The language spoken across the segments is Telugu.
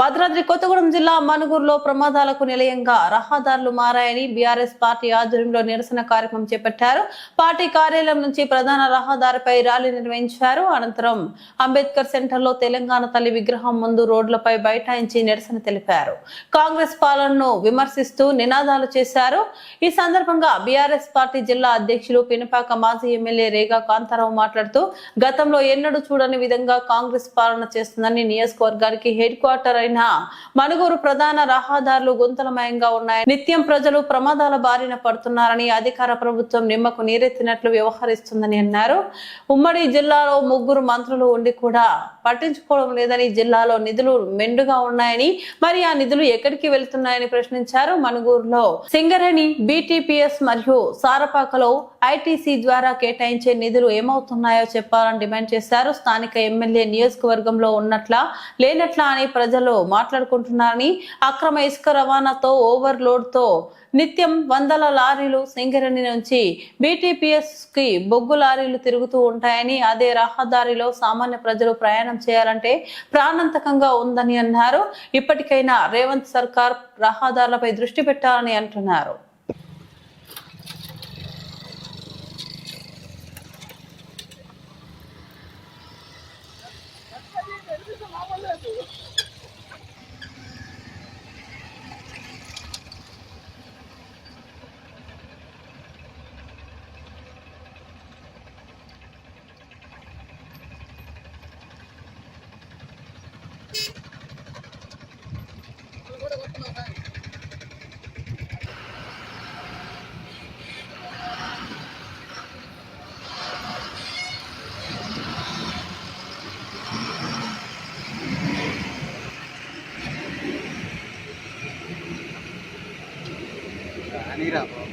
భద్రాద్రి కొత్తగూడెం జిల్లా మనుగూరులో ప్రమాదాలకు నిలయంగా రహదారులు మారాయని బీఆర్ఎస్ పార్టీ ఆధ్వర్యంలో నిరసన కార్యక్రమం చేపట్టారు. పార్టీ కార్యాలయం నుంచి ప్రధాన రహదారిపై ర్యాలీ నిర్వహించారు. అనంతరం అంబేద్కర్ సెంటర్లో తెలంగాణ తల్లి విగ్రహం ముందు రోడ్లపై బైఠాయించి నిరసన తెలిపారు. కాంగ్రెస్ పాలనను విమర్శిస్తూ నినాదాలు చేశారు. ఈ సందర్భంగా బీఆర్ఎస్ పార్టీ జిల్లా అధ్యక్షులు పినపాక మాజీ ఎమ్మెల్యే రేగా కాంతారావు మాట్లాడుతూ గతంలో ఎన్నడూ చూడని విధంగా కాంగ్రెస్ పాలన చేస్తుందని నియోజకవర్గానికి హెడ్ క్వార్టర్ అయిన మనుగూరు ప్రధాన రహదారులు గుంతలమయంగా ఉన్నాయి. నిత్యం ప్రజలు ప్రమాదాల బారిన పడుతున్నారని అధికార ప్రభుత్వం నిమ్మకు నీరెత్తినట్లు వ్యవహరిస్తుందని అన్నారు. ఉమ్మడి జిల్లాలో ముగ్గురు మంత్రులు ఉండి కూడా పట్టించుకోవడం లేదని జిల్లాలో నిధులు మెండుగా ఉన్నాయని మరి ఆ నిధులు ఎక్కడికి వెళ్తున్నాయని ప్రశ్నించారు. మనుగూరులో సింగరేణి బీటీపీఎస్ మరియు సారపాకలో ఐటీసీ ద్వారా కేటాయించే నిధులు ఏమవుతున్నాయో చెప్పాలని డిమాండ్ చేశారు. స్థానిక ఎమ్మెల్యే నియోజకవర్గంలో ఉన్నట్లా లేనట్లా అని ప్రజలు మాట్లాడుకుంటున్నారని అక్రమ ఇసుక రవాణాతో ఓవర్లోడ్తో నిత్యం వందల లారీలు సింగరేణి నుంచి బీటీపీఎస్కి బొగ్గు లారీలు తిరుగుతూ ఉంటాయని అదే రహదారిలో సామాన్య ప్రజలు ప్రయాణం చేయాలంటే ప్రాణాంతకంగా ఉందని అన్నారు. ఇప్పటికైనా రేవంత్ సర్కార్ రహదారులపై దృష్టి పెట్టాలని అంటున్నారు. అనిరా Mahirap.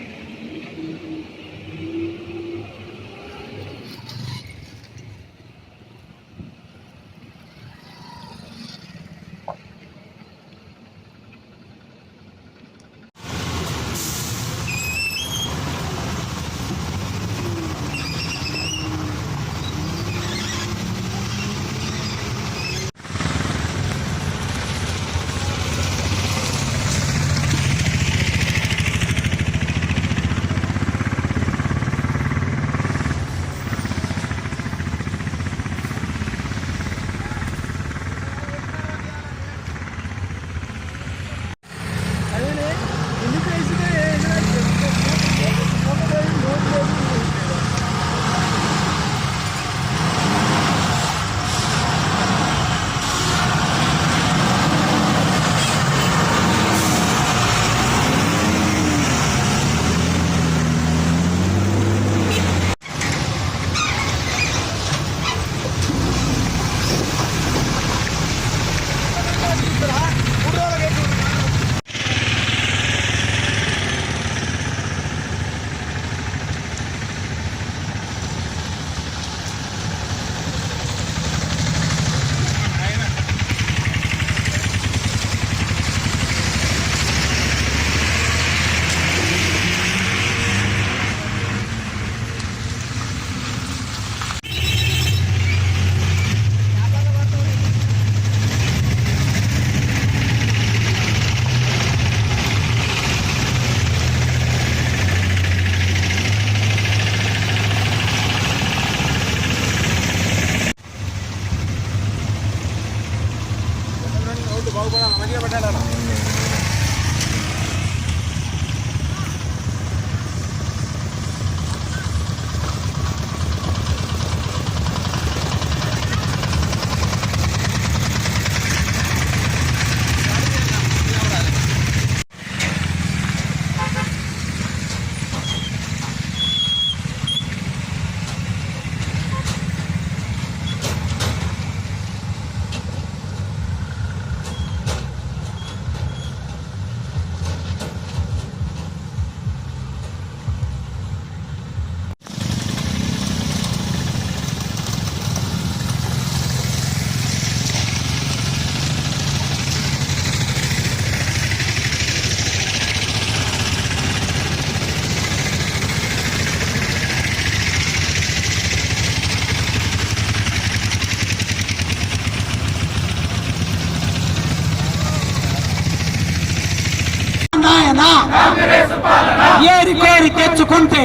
ఏరి కోరి తెచ్చుకుంటే.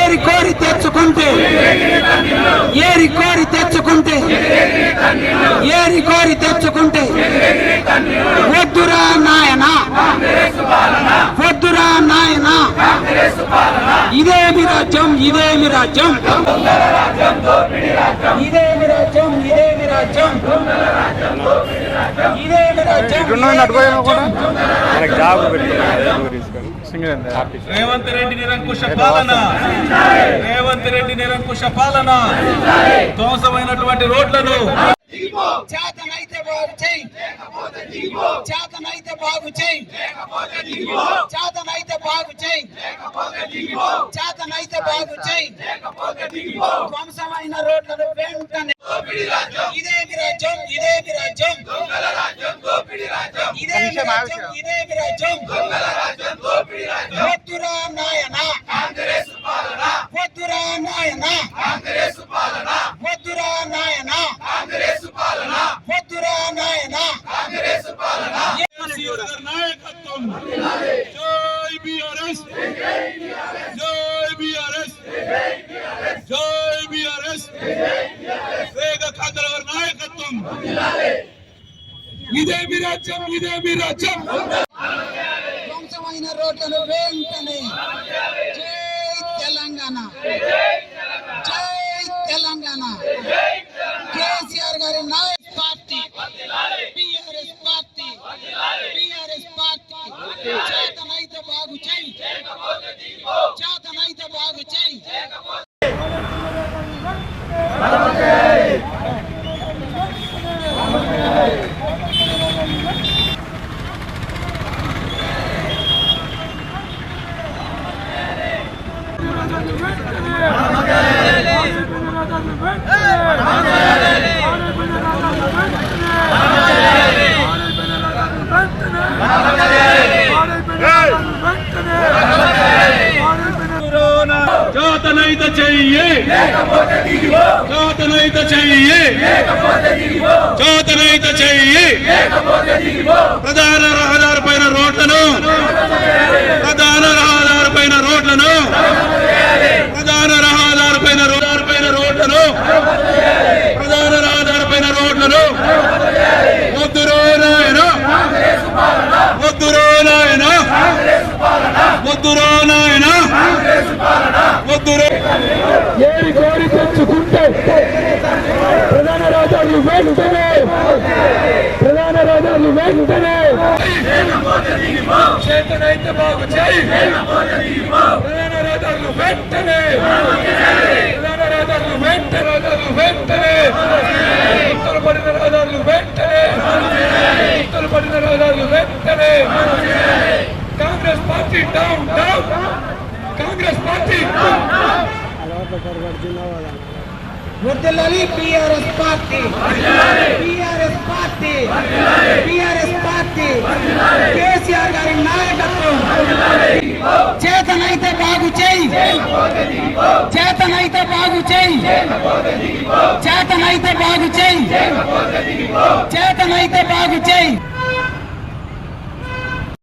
ఏరి కోరి తెచ్చుకుంటే. ఏరి కోరి తెచ్చుకుంటే. ఏరి కోరి తెచ్చుకుంటే. వద్దురా నాయన. వద్దురా నాయన. ఇదేమి రాజ్యం ఇదేమి రాజ్యం. ఇదేమి రాజ్యం ఇదేమి రాజ్యం. ఇదేమి రాజ్యం నడిపోయినా కూడా? మనకి జాబ్ రేవంత్ రెడ్డి నిరంకుశ పాలన. రేవంత్ రెడ్డి నిరంకుశ పాలన. ధ్వంసమైనటువంటి రోడ్లను. చేతనైతే బాగు చేయి. చేతనైతే బాగు చేయి. చేతనైతే బాగు చేయి. చేతనైతే బాగు చేయి. ధ్వంసమైన రోడ్లను వెంటనే ఇదేమి రాజ్యం ఇదేమి రాజ్యం. ఇదేమి రాజ్యం ఇదేమి రాజ్యం వద్దురా నాయన వద్దురా నాయన వద్దురా నాయన వద్దురా నాయన కేసీఆర్ గారి నాయకత్వం జై బీఆర్ఎస్ జై బీఆర్ఎస్ జై బీఆర్ఎస్ రేగ కాంతల గారి నాయకత్వం ఇదే మీ రాజ్యం ఇదే మీ రాజ్యం ధ్వంసమైన రోడ్లను వెంటనే జై తెలంగాణ జై తెలంగాణ కేసీఆర్ గారి నాయక party BRS party BRS party చేతనైతే బాగు చేయి చేతనైతే బాగు చేయి జాతనైత చెయ్యి జాతనైత చెయ్యి. జాతనైత చెయ్యి. ప్రధాన రహదారి పైన రోడ్లను ప్రధాన రహదారి పైన రహదారి పైన రోడ్లను ప్రధాన రహదారి పైన రోడ్లను వద్దురో నాయన వద్దురో నాయన వద్దురో నాయన వద్దురో ఏరి కోరి తెచ్చుకుంటే ప్రధాన రాజాలు వెంటనే ప్రధాన రాజాలు వెంటనే చేతనైతే బాగు చేయి. ప్రధాన రాజాలు వెంటనే. ప్రధాన రాజాలు వెంటనే రాజాలు వెంటనే. ఉత్తర పడిన రాజాలు వెంటనే. ఉత్తర పడిన రాజాలు వెంటనే. Congress party down down. Congress party వర్దిల్లాలి BRS party. BRS party. BRS party KCR గారి నాయకత్వం చేతనైతే బాగు చేయి చేతనైతే బాగు చేయి చేతనైతే బాగు చేయి చేతనైతే బాగు చేయి